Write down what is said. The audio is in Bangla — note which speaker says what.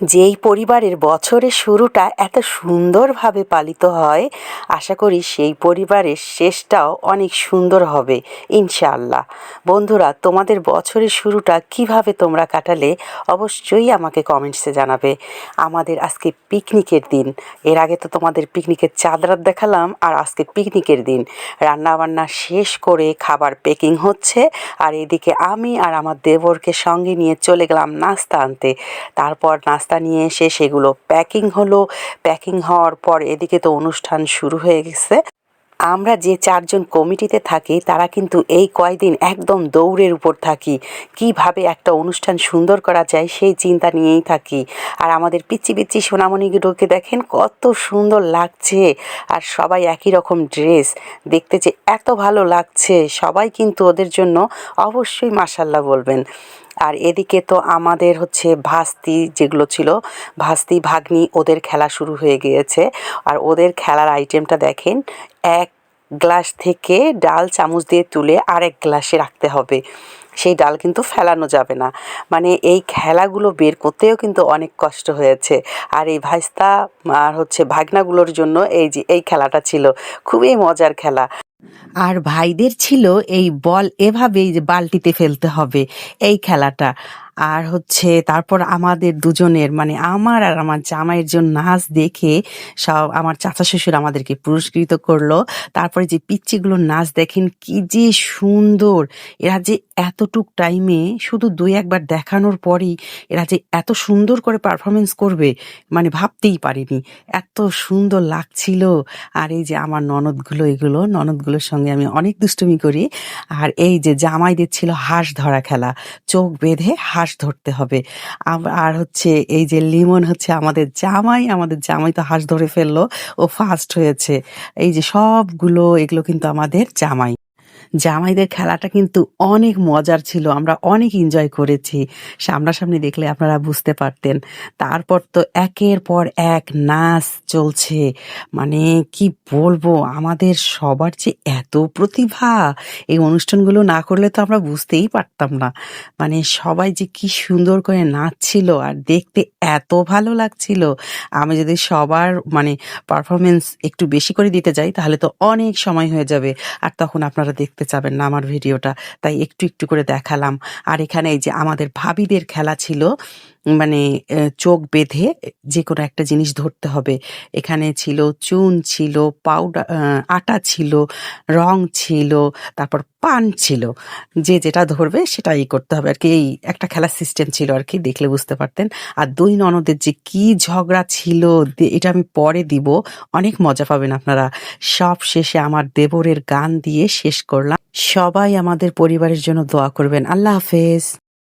Speaker 1: যেই পরিবারের বছরের শুরুটা এত সুন্দরভাবে পালিত হয়, আশা করি সেই পরিবারের শেষটাও অনেক সুন্দর হবে, ইনশাআল্লাহ। বন্ধুরা, তোমাদের বছরের শুরুটা কীভাবে তোমরা কাটালে অবশ্যই আমাকে কমেন্টসে জানাবে। আমাদের আজকে পিকনিকের দিন। এর আগে তো তোমাদের পিকনিকের চাঁদরাত দেখালাম, আর আজকে পিকনিকের দিন। রান্নাবান্না শেষ করে খাবার পেকিং হচ্ছে, আর এদিকে আমি আর আমার দেবরকে সঙ্গে নিয়ে চলে গেলাম নাস্তা আনতে। তারপর নাস্তা নিয়ে এসে সেগুলো প্যাকিং হলো। প্যাকিং হওয়ার পর এদিকে তো অনুষ্ঠান শুরু হয়ে গেছে। আমরা যে চারজন কমিটিতে থাকি, তারা কিন্তু এই কয়দিন একদম দৌড়ের উপর থাকি। কীভাবে একটা অনুষ্ঠান সুন্দর করা যায় সেই চিন্তা নিয়েই থাকি। আর আমাদের পিচ্ছি পিচ্ছি সোনামণিগুলোকে দেখেন কত সুন্দর লাগছে। আর সবাই একই রকম ড্রেস দেখতে যে এত ভালো লাগছে। সবাই কিন্তু ওদের জন্য অবশ্যই মাসাল্লাহ বলবেন। আর এদিকে তো আমাদের হচ্ছে ভাস্তি যেগুলো ছিল, ভাস্তি, ভাগ্নি ওদের খেলা শুরু হয়ে গিয়েছে। আর ওদের খেলার আইটেমটা দেখেন, এক গ্লাস থেকে ডাল চামচ দিয়ে তুলে আরেক গ্লাসে রাখতে হবে। সেই ডাল কিন্তু ফেলানো যাবে না। মানে এই খেলাগুলো বের করতেও কিন্তু অনেক কষ্ট হয়েছে। আর এই ভাইস্তা আর হচ্ছে ভাগনাগুলোর জন্য এই যে, এই খেলাটা ছিল, খুবই মজার খেলা। আর ভাইদের ছিল এই বল এভাবেই যে বালতিতে ফেলতে হবে এই খেলাটা। আর হচ্ছে তারপর আমাদের দুজনের মানে আমার আর আমার জামাইয়ের জন্য নাচ দেখে সব আমার চাচা শ্বশুর আমাদেরকে পুরস্কৃত করল। তারপরে যে পিচ্চিগুলোর নাচ দেখেন, কি যে সুন্দর! এরা যে এতটুক টাইমে শুধু দুই একবার দেখানোর পরই এরা যে এত সুন্দর করে পারফরমেন্স করবে মানে ভাবতেই পারিনি। এত সুন্দর লাগছিল। আর এই যে আমার ননদগুলো, এগুলো, ননদগুলোর সঙ্গে আমি অনেক দুষ্টুমি করি। আর এই যে জামাইদের ছিল হাঁস ধরা খেলা, চোখ বেঁধে হাঁস ধরতে হবে। আর হচ্ছে এই যে লিমন হচ্ছে আমাদের জামাই আমাদের জামাই তো হাঁস ধরে ফেলল, ও ফার্স্ট হয়েছে। এই যে সবগুলো, এগুলো কিন্তু আমাদের জামাই। জামাইদের খেলাটা কিন্তু অনেক মজার ছিল, আমরা অনেক এনজয় করেছি। সামনাসামনি দেখলে আপনারা বুঝতে পারতেন। তারপর তো একের পর এক নাচ চলছে। মানে কি বলব, আমাদের সবার যে এত প্রতিভা, এই অনুষ্ঠানগুলো না করলে তো আমরা বুঝতেই পারতাম না। মানে সবাই যে কি সুন্দর করে নাচছিল আর দেখতে এত ভালো লাগছিল। আমি যদি সবার মানে পারফরমেন্স একটু বেশি করে দিতে যাই, তাহলে তো অনেক সময় হয়ে যাবে। আর তখন আপনারা দেখতে চাবেন না আমার ভিডিওটা, তাই একটু একটু করে দেখালাম। আর এখানে এই যে আমাদের ভাবিদের খেলা ছিল মানে চোখ বেঁধে যে কোনো একটা জিনিস ধরতে হবে। এখানে ছিল চুন ছিল পাউডার আটা ছিল, রং ছিল, তারপর পান ছিল। যে যেটা ধরবে সেটাই করতে হবে। আর কি এই একটা খেলার সিস্টেম ছিল আর কি, দেখলে বুঝতে পারতেন। আর দুই ননদের যে কি ঝগড়া ছিল এটা আমি পরে দিব। অনেক মজা পাবেন আপনারা। সব শেষে আমার দেবরের গান দিয়ে শেষ করলাম। সবাই আমাদের পরিবারের জন্য দোয়া করবেন। আল্লাহ হাফেজ।